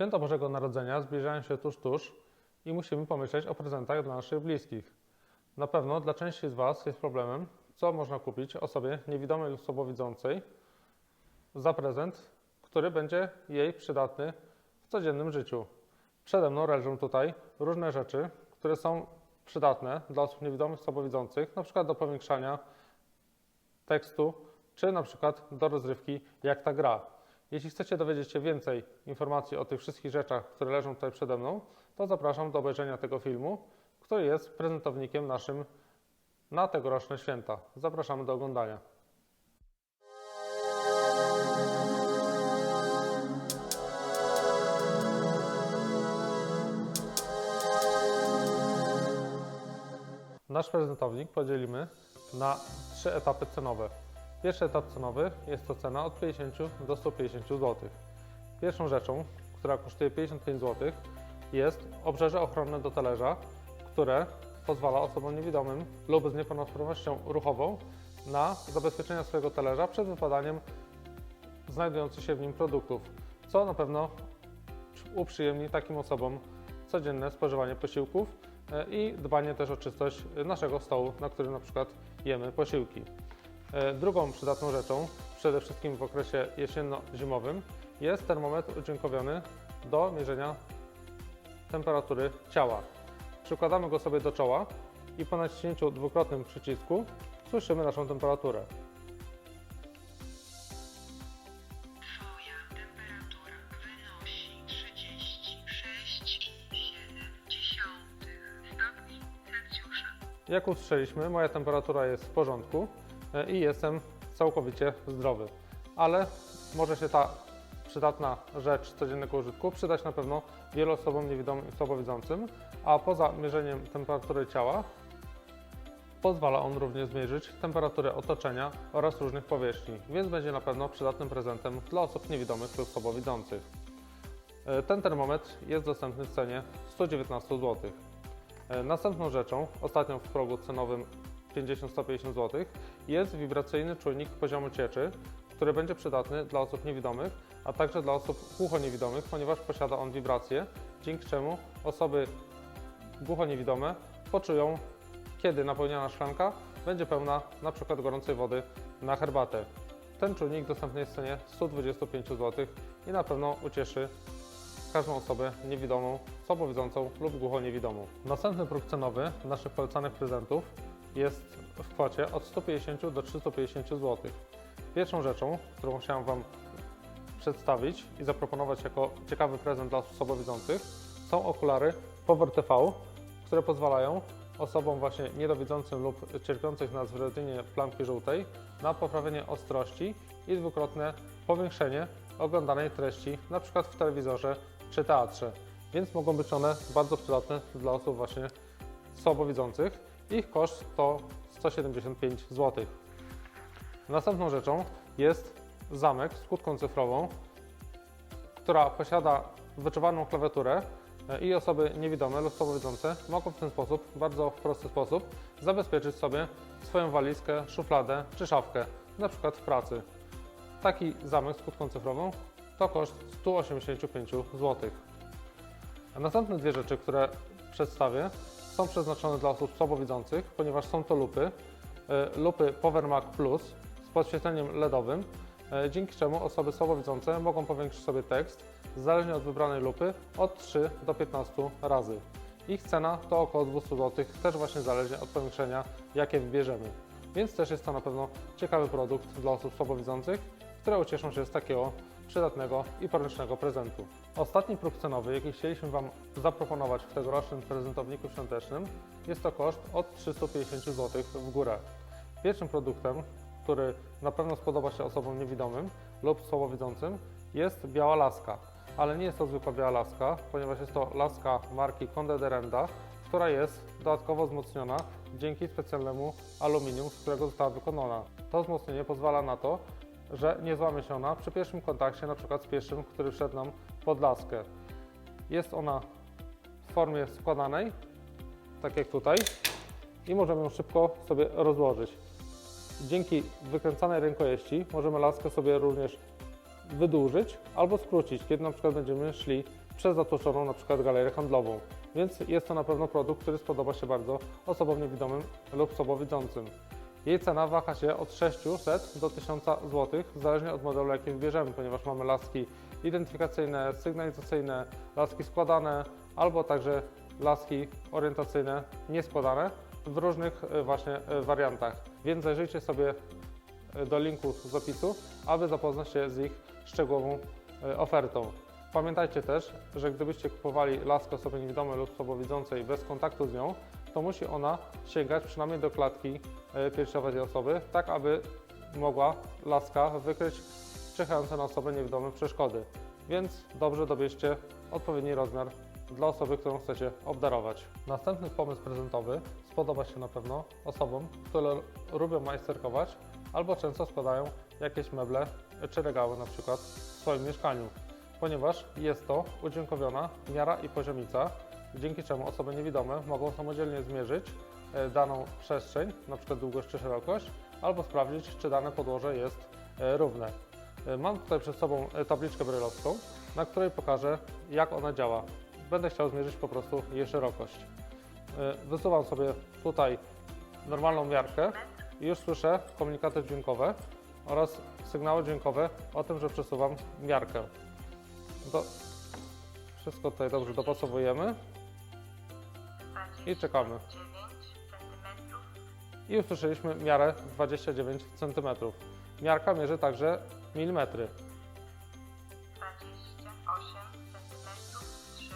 Święta Bożego Narodzenia zbliżają się tuż, tuż i musimy pomyśleć o prezentach dla naszych bliskich. Na pewno dla części z Was jest problemem, co można kupić osobie niewidomej lub słabowidzącej za prezent, który będzie jej przydatny w codziennym życiu. Przede mną leżą tutaj różne rzeczy, które są przydatne dla osób niewidomych, słabowidzących, na przykład do powiększania tekstu, czy na przykład do rozrywki jak ta gra. Jeśli chcecie dowiedzieć się więcej informacji o tych wszystkich rzeczach, które leżą tutaj przede mną, to zapraszam do obejrzenia tego filmu, który jest prezentownikiem naszym na tegoroczne święta. Zapraszamy do oglądania. Nasz prezentownik podzielimy na trzy etapy cenowe. Pierwszy etap cenowy jest to cena od 50 do 150 zł. Pierwszą rzeczą, która kosztuje 55 zł, jest obrzeże ochronne do talerza, które pozwala osobom niewidomym lub z niepełnosprawnością ruchową na zabezpieczenie swojego talerza przed wypadaniem znajdujących się w nim produktów, co na pewno uprzyjemni takim osobom codzienne spożywanie posiłków e, i dbanie też o czystość naszego stołu, na którym na przykład jemy posiłki. E, Drugą przydatną rzeczą, przede wszystkim w okresie jesienno-zimowym, jest termometr udźwiękowiony do mierzenia temperatury ciała. Przykładamy go sobie do czoła i po naciśnięciu dwukrotnym przycisku słyszymy naszą temperaturę. Twoja temperatura wynosi 36,7 stopni Celsjusza. Jak usłyszeliśmy, moja temperatura jest w porządku i jestem całkowicie zdrowy. Ale może się ta przydatna rzecz codziennego użytku przydać na pewno wielu osobom niewidomym i słabowidzącym, a poza mierzeniem temperatury ciała pozwala on również zmierzyć temperaturę otoczenia oraz różnych powierzchni, więc będzie na pewno przydatnym prezentem dla osób niewidomych lub słabowidzących. E, Ten termometr jest dostępny w cenie 119 zł. E, Następną rzeczą, ostatnią w progu cenowym 50-150 zł, jest wibracyjny czujnik poziomu cieczy, który będzie przydatny dla osób niewidomych, a także dla osób głuchoniewidomych, ponieważ posiada on wibracje, dzięki czemu osoby głuchoniewidome poczują, kiedy napełniana szklanka będzie pełna na przykład gorącej wody na herbatę. Ten czujnik dostępny jest w cenie 125 zł i na pewno ucieszy każdą osobę niewidomą, słabowidzącą lub głuchoniewidomą. Następny próg cenowy naszych polecanych prezentów jest w kwocie od 150 do 350 zł. Pierwszą rzeczą, którą chciałem Wam przedstawić i zaproponować jako ciekawy prezent dla osób słabowidzących są okulary Power TV, które pozwalają osobom właśnie niedowidzącym lub cierpiących na zwrodzenie plamki żółtej na poprawienie ostrości i dwukrotne powiększenie oglądanej treści, przykład w telewizorze czy teatrze. Więc mogą być one bardzo przydatne dla osób właśnie słabowidzących. Ich koszt to 175 zł. Następną rzeczą jest zamek z kłódką cyfrową, która posiada wyczuwalną klawiaturę e, i osoby niewidome lub słabowidzące mogą w ten sposób, bardzo w prosty sposób, zabezpieczyć sobie swoją walizkę, szufladę czy szafkę, na przykład w pracy. Taki zamek z kłódką cyfrową to koszt 185 zł. A następne dwie rzeczy, które przedstawię, są przeznaczone dla osób słabowidzących, ponieważ są to lupy. E, Lupy PowerMac Plus z podświetleniem LEDowym, e, dzięki czemu osoby słabowidzące mogą powiększyć sobie tekst, zależnie od wybranej lupy, od 3 do 15 razy. Ich cena to około 200 zł, też właśnie zależnie od powiększenia, jakie wybierzemy. Więc też jest to na pewno ciekawy produkt dla osób słabowidzących, które ucieszą się z takiego przydatnego i poręcznego prezentu. Ostatni próg cenowy, jaki chcieliśmy Wam zaproponować w tegorocznym prezentowniku świątecznym, jest to koszt od 350 zł w górę. Pierwszym produktem, który na pewno spodoba się osobom niewidomym lub słabowidzącym, jest biała laska. Ale nie jest to zwykła biała laska, ponieważ jest to laska marki Conde de Renda, która jest dodatkowo wzmocniona dzięki specjalnemu aluminium, z którego została wykonana. To wzmocnienie pozwala na to, że nie złamie się ona przy pierwszym kontakcie, na przykład z pieszym, który wszedł nam pod laskę. Jest ona w formie składanej, tak jak tutaj, i możemy ją szybko sobie rozłożyć. Dzięki wykręcanej rękojeści możemy laskę sobie również wydłużyć albo skrócić, kiedy na przykład będziemy szli przez zatłoczoną na przykład galerię handlową. Więc jest to na pewno produkt, który spodoba się bardzo osobom niewidomym lub słabowidzącym. Jej cena waha się od 600 do 1000 zł, zależnie od modelu, jaki wybierzemy, ponieważ mamy laski identyfikacyjne, sygnalizacyjne, laski składane, albo także laski orientacyjne nieskładane w różnych e, właśnie e, wariantach. Więc zajrzyjcie sobie e, do linku z opisu, aby zapoznać się z ich szczegółową ofertą. Pamiętajcie też, że gdybyście kupowali laskę osobie niewidomej lub słabowidzącej bez kontaktu z nią, to musi ona sięgać przynajmniej do klatki e, piersiowej tej osoby, tak aby mogła laska wykryć czyhające na osobę niewidomą przeszkody. Więc dobrze dobierzcie odpowiedni rozmiar dla osoby, którą chcecie obdarować. Następny pomysł prezentowy spodoba się na pewno osobom, które lubią majsterkować albo często składają jakieś meble czy regały na przykład w swoim mieszkaniu, ponieważ jest to udźwiękowiona miara i poziomica, dzięki czemu osoby niewidome mogą samodzielnie zmierzyć daną przestrzeń, na przykład długość czy szerokość, albo sprawdzić, czy dane podłoże jest e, równe. E, Mam tutaj przed sobą e, tabliczkę brylowską, na której pokażę, jak ona działa. Będę chciał zmierzyć po prostu jej szerokość. E, Wysuwam sobie tutaj normalną miarkę i już słyszę komunikaty dźwiękowe oraz sygnały dźwiękowe o tym, że przesuwam miarkę. Wszystko tutaj dobrze dopasowujemy i czekamy. 9 cm, I usłyszeliśmy miarę 29 cm. Miarka mierzy także milimetry. 28 cm, 3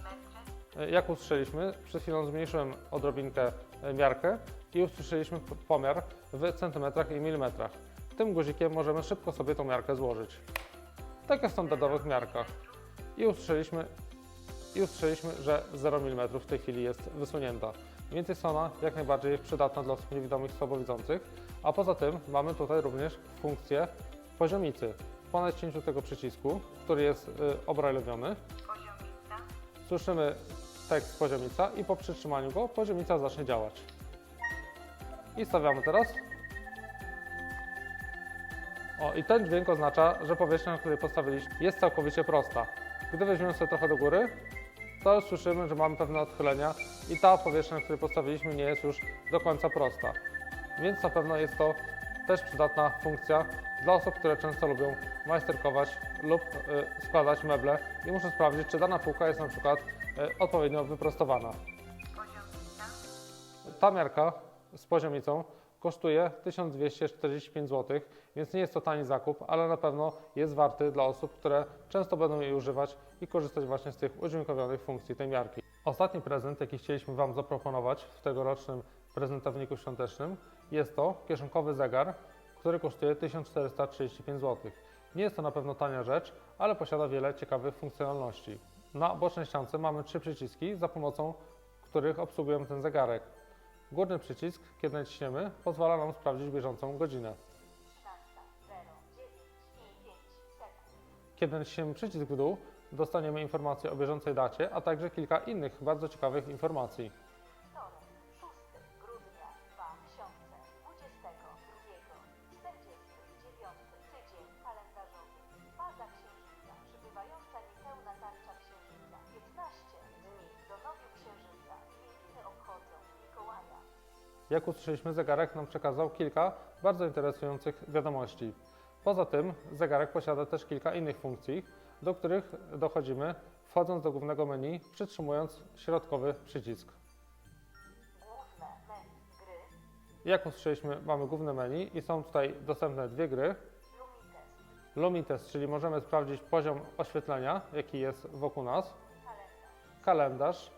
mm, E, Jak usłyszeliśmy, przed chwilą zmniejszyłem odrobinkę e, miarkę i usłyszeliśmy pomiar w centymetrach i milimetrach. Tym guzikiem możemy szybko sobie tą miarkę złożyć. Tak jak w standardowych miarkach. I usłyszeliśmy, i usłyszeliśmy, że 0 mm w tej chwili jest wysunięta. Więc jest ona jak najbardziej przydatna dla osób niewidomych i słabowidzących. A poza tym mamy tutaj również funkcję poziomicy. Po naciśnięciu tego przycisku, który jest y, obrajlowiony, poziomica, Słyszymy tekst poziomica i po przytrzymaniu go poziomica zacznie działać. I stawiamy teraz. O, i ten dźwięk oznacza, że powierzchnia, na której postawiliśmy, jest całkowicie prosta. Gdy weźmiemy sobie trochę do góry, to słyszymy, że mamy pewne odchylenia i ta powierzchnia, której postawiliśmy, nie jest już do końca prosta. Więc na pewno jest to też przydatna funkcja dla osób, które często lubią majsterkować lub y, składać meble i muszą sprawdzić, czy dana półka jest na przykład y, odpowiednio wyprostowana. Ta miarka z poziomicą kosztuje 1245 zł, więc nie jest to tani zakup, ale na pewno jest warty dla osób, które często będą jej używać i korzystać właśnie z tych udźwiękowionych funkcji tej miarki. Ostatni prezent, jaki chcieliśmy Wam zaproponować w tegorocznym prezentowniku świątecznym, jest to kieszonkowy zegar, który kosztuje 1435 zł. Nie jest to na pewno tania rzecz, ale posiada wiele ciekawych funkcjonalności. Na bocznej ściance mamy trzy przyciski, za pomocą których obsługujemy ten zegarek. Górny przycisk, kiedy naciśniemy, pozwala nam sprawdzić bieżącą godzinę. 13.09 sekund. Kiedy naciśniemy przycisk w dół, dostaniemy informację o bieżącej dacie, a także kilka innych bardzo ciekawych informacji. Jak usłyszeliśmy, zegarek nam przekazał kilka bardzo interesujących wiadomości. Poza tym zegarek posiada też kilka innych funkcji, do których dochodzimy wchodząc do głównego menu, przytrzymując środkowy przycisk. Jak usłyszeliśmy, mamy główne menu i są tutaj dostępne dwie gry. Lumitest. Lumitest, czyli możemy sprawdzić poziom oświetlenia, jaki jest wokół nas. Kalendarz.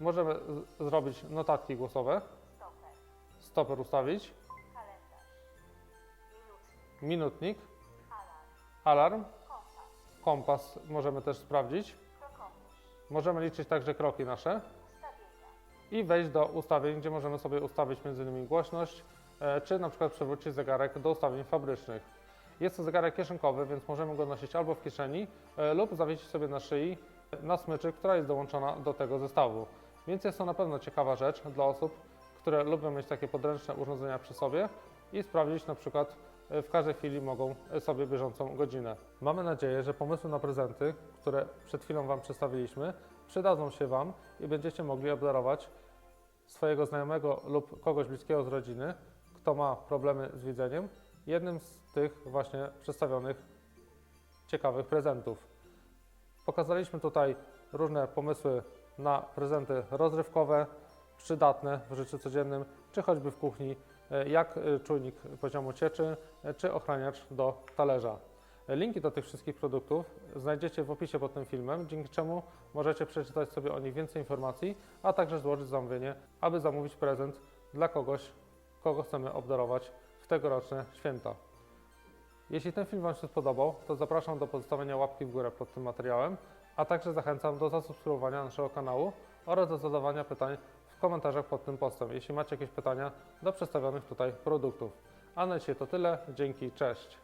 Możemy zrobić notatki głosowe, Stoper. stoper ustawić, Kalendarz. Minutnik. minutnik, Alarm. alarm, Kompas. kompas możemy też sprawdzić. Krokomierz. Możemy liczyć także kroki nasze Ustawienia. i wejść do ustawień, gdzie możemy sobie ustawić m.in. głośność, e, czy na przykład przywrócić zegarek do ustawień fabrycznych. Jest to zegarek kieszonkowy, więc możemy go nosić albo w kieszeni e, lub zawiesić sobie na szyi e, na smyczy, która jest dołączona do tego zestawu. Więc jest to na pewno ciekawa rzecz dla osób, które lubią mieć takie podręczne urządzenia przy sobie i sprawdzić na przykład e, w każdej chwili mogą e, sobie bieżącą godzinę. Mamy nadzieję, że pomysły na prezenty, które przed chwilą Wam przedstawiliśmy, przydadzą się Wam i będziecie mogli obdarować swojego znajomego lub kogoś bliskiego z rodziny, kto ma problemy z widzeniem, jednym z tych właśnie przedstawionych ciekawych prezentów. Pokazaliśmy tutaj różne pomysły na prezenty rozrywkowe, przydatne w życiu codziennym, czy choćby w kuchni, e, jak e, czujnik poziomu cieczy, e, czy ochraniacz do talerza. Linki do tych wszystkich produktów znajdziecie w opisie pod tym filmem, dzięki czemu możecie przeczytać sobie o nich więcej informacji, a także złożyć zamówienie, aby zamówić prezent dla kogoś, kogo chcemy obdarować w tegoroczne święta. Jeśli ten film Wam się spodobał, to zapraszam do pozostawienia łapki w górę pod tym materiałem, a także zachęcam do zasubskrybowania naszego kanału oraz do zadawania pytań w komentarzach pod tym postem, jeśli macie jakieś pytania do przedstawionych tutaj produktów. A na dzisiaj to tyle. Dzięki, cześć!